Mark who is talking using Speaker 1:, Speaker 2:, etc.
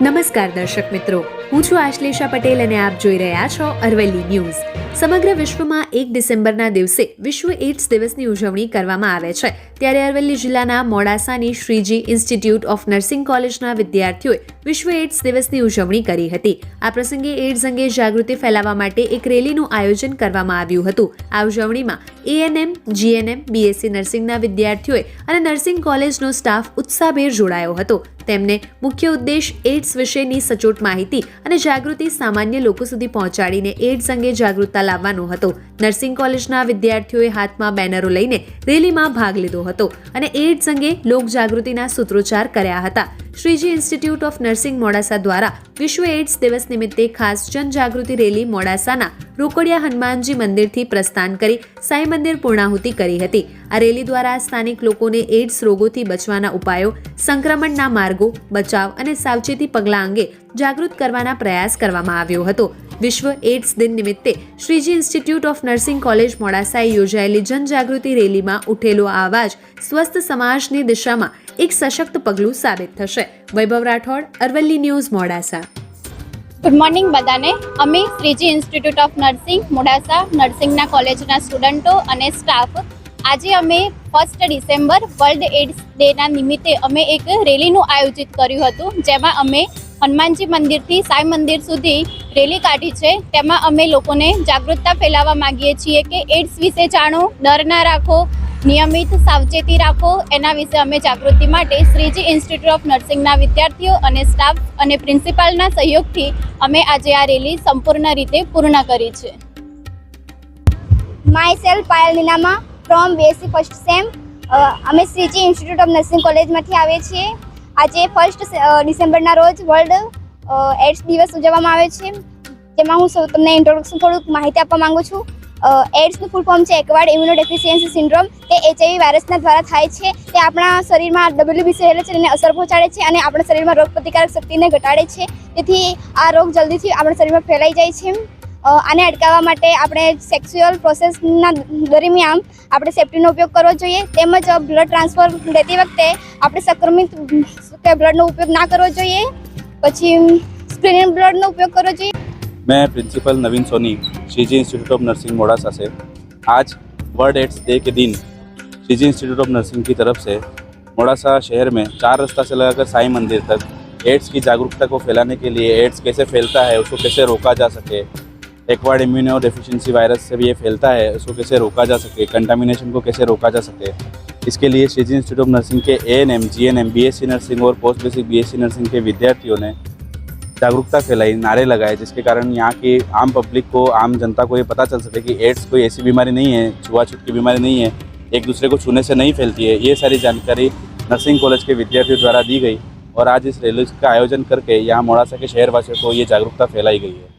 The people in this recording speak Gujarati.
Speaker 1: નમસ્કાર દર્શક મિત્રો. હું છું આશ્લેષા પટેલ અને આપ જોઈ રહ્યા છો અરવલ્લી ન્યૂઝ. સમગ્ર વિશ્વમાં એક ડિસેમ્બરના દિવસે વિશ્વ એઇડ્સ દિવસની ઉજવણી કરવામાં આવે છે. ત્યારે અરવલ્લી જિલ્લાના મોડાસાની શ્રીજી ઇન્સ્ટિટ્યૂટ ઓફ નર્સિંગ કોલેજના વિદ્યાર્થીઓએ વિશ્વ એઇડ્સ દિવસની ઉજવણી કરી હતી. આ પ્રસંગે એઇડ્સ અંગે જાગૃતિ ફેલાવવા માટે એક રેલીનું આયોજન કરવામાં આવ્યું હતું. આ ઉજવણીમાં એએનએમ, જીએનએમ, બીએસસી નર્સિંગના વિદ્યાર્થીઓએ અને નર્સિંગ કોલેજનો સ્ટાફ ઉત્સાહભેર જોડાયો હતો. તેમને મુખ્ય ઉદ્દેશ એઇડ્સ વિશેની સચોટ માહિતી અને જાગૃતિ સામાન્ય લોકો સુધી પહોંચાડીને એઇડ્સ અંગે જાગૃતતા લાવવાનો હતો. નર્સિંગ કોલેજના વિદ્યાર્થીઓએ હાથમાં બેનરો લઈને રેલીમાં ભાગ લીધો હતો અને એઇડ્સ અંગે લોક જાગૃતિના સૂત્રોચ્ચાર કર્યા હતા. Shreeji institute of nursing Modasa દ્વારા વિશ્વ એઇડ્સ દિવસ નિમિત્તે ખાસ જનજાગૃતિ રેલી મોડાસાના રોકડિયા હનુમાનજી મંદિરથી પ્રસ્થાન કરી સાંઈ મંદિર પૂર્ણાહુતિ કરી હતી. આ રેલી દ્વારા સ્થાનિક લોકોને એઇડ્સ રોગોથી બચવાના ઉપાયો, સંક્રમણના માર્ગો, બચાવ અને સાવચેતી પગલાં અંગે જાગૃત કરવાના પ્રયાસ કરવામાં આવ્યો હતો. વિશ્વ એઇડ્સ દિન નિમિત્તે Shreeji institute of nursing college મોડાસાએ યોજાયેલી જનજાગૃતિ રેલીમાં ઉઠેલો આ અવાજ સ્વસ્થ સમાજની દિશામાં એક સશક્ત પગલું સાબિત થશે. Vaibhav Rathod, Aravalli news Modasa.
Speaker 2: Good morning બધાને. અમે Shreeji institute of nursing Modasa નર્સિંગના કોલેજના સ્ટુડન્ટો અને સ્ટાફ આજે અમે ફર્સ્ટ ડિસેમ્બર વર્લ્ડ એડ્સ ડેના નિમિત્તે અમે એક રેલીનું આયોજિત કર્યું હતું, જેમાં અમે હનુમાનજી મંદિરથી સાંઈ મંદિર સુધી રેલી કાઢી છે. તેમાં અમે લોકોને જાગૃતતા ફેલાવવા માંગીએ છીએ કે એડ્સ વિશે જાણો, ડર ના રાખો નિયમિત સાવચેતી રાખો. એના વિશે અમે જાગૃતિ માટે શ્રીજી ઇન્સ્ટિટ્યૂટ ઓફ નર્સિંગના વિદ્યાર્થીઓ અને સ્ટાફ અને પ્રિન્સિપાલના સહયોગથી અમે આજે આ રેલી સંપૂર્ણ રીતે પૂર્ણ કરી છે.
Speaker 3: My self Payal Ninama from BSc first sem અમે શ્રીજી ઇન્સ્ટિટ્યૂટ ઓફ નર્સિંગ કોલેજમાંથી આવીએ છીએ. આજે ફર્સ્ટ ડિસેમ્બરના રોજ વર્લ્ડ એડ્સ દિવસ ઉજવવામાં આવે છે. જેમાં હું તમને ઇન્ટ્રોડક્શન થોડુંક માહિતી આપવા માગું છું. એડ્સનું ફૂલ ફોર્મ છે. એકવાર્ડ ઇમ્યુનો ડેફિશિયન્સી સિન્ડ્રોમ તે એચઆઈવી વાયરસના દ્વારા થાય છે. તે આપણા શરીરમાં ડબલ્યુબીસી રહેલો છે એને અસર પહોંચાડે છે અને આપણા શરીરમાં રોગ પ્રતિકારક શક્તિને ઘટાડે છે. તેથી આ રોગ જલ્દીથી આપણા શરીરમાં ફેલાઈ જાય છે. આને અટકાવવા માટે આપણે સેક્સ્યુઅલ પ્રોસેસના દરમિયાન આપણે સેફ્ટીનો ઉપયોગ કરવો જોઈએ. તેમજ બ્લડ ટ્રાન્સફર લેતી વખતે આપણે સંક્રમિત બ્લડનો ઉપયોગ ના કરવો જોઈએ. પછી સ્ક્રીનિંગ બ્લડનો ઉપયોગ કરવો જોઈએ.
Speaker 4: मैं principal Naveen Soni, Shreeji institute of nursing Modasa से। आज वर्ल्ड एड्स डे के दिन श्रीजी इंस्टीट्यूट ऑफ़ नर्सिंग की तरफ़ से मोडासा शहर में चार रास्ता से लगाकर साई मंदिर तक एड्स की जागरूकता को फैलाने के लिए एड्स कैसे फैलता है, उसको कैसे रोका जा सके एक्वार्ड इम्यूनो डेफिशिएंसी वायरस से भी ये फैलता है, उसको कैसे रोका जा सके कंटामिनेशन को कैसे रोका जा सके। इसके लिए श्रीजी इंस्टीट्यूट ऑफ़ नर्सिंग के A N M G N M B S C nursing और post basic B S C nursing के विद्यार्थियों ने जागरूकता फैलाई, नारे लगाए, जिसके कारण यहाँ की आम पब्लिक को, आम जनता को ये पता चल सके कि एड्स कोई ऐसी बीमारी नहीं है, छुआछूत की बीमारी नहीं है, एक दूसरे को छूने से नहीं फैलती है। ये सारी जानकारी नर्सिंग कॉलेज के विद्यार्थियों द्वारा दी गई और आज इस रैली का आयोजन करके यहाँ मोड़ासा के शहरवासियों को ये जागरूकता फैलाई गई है।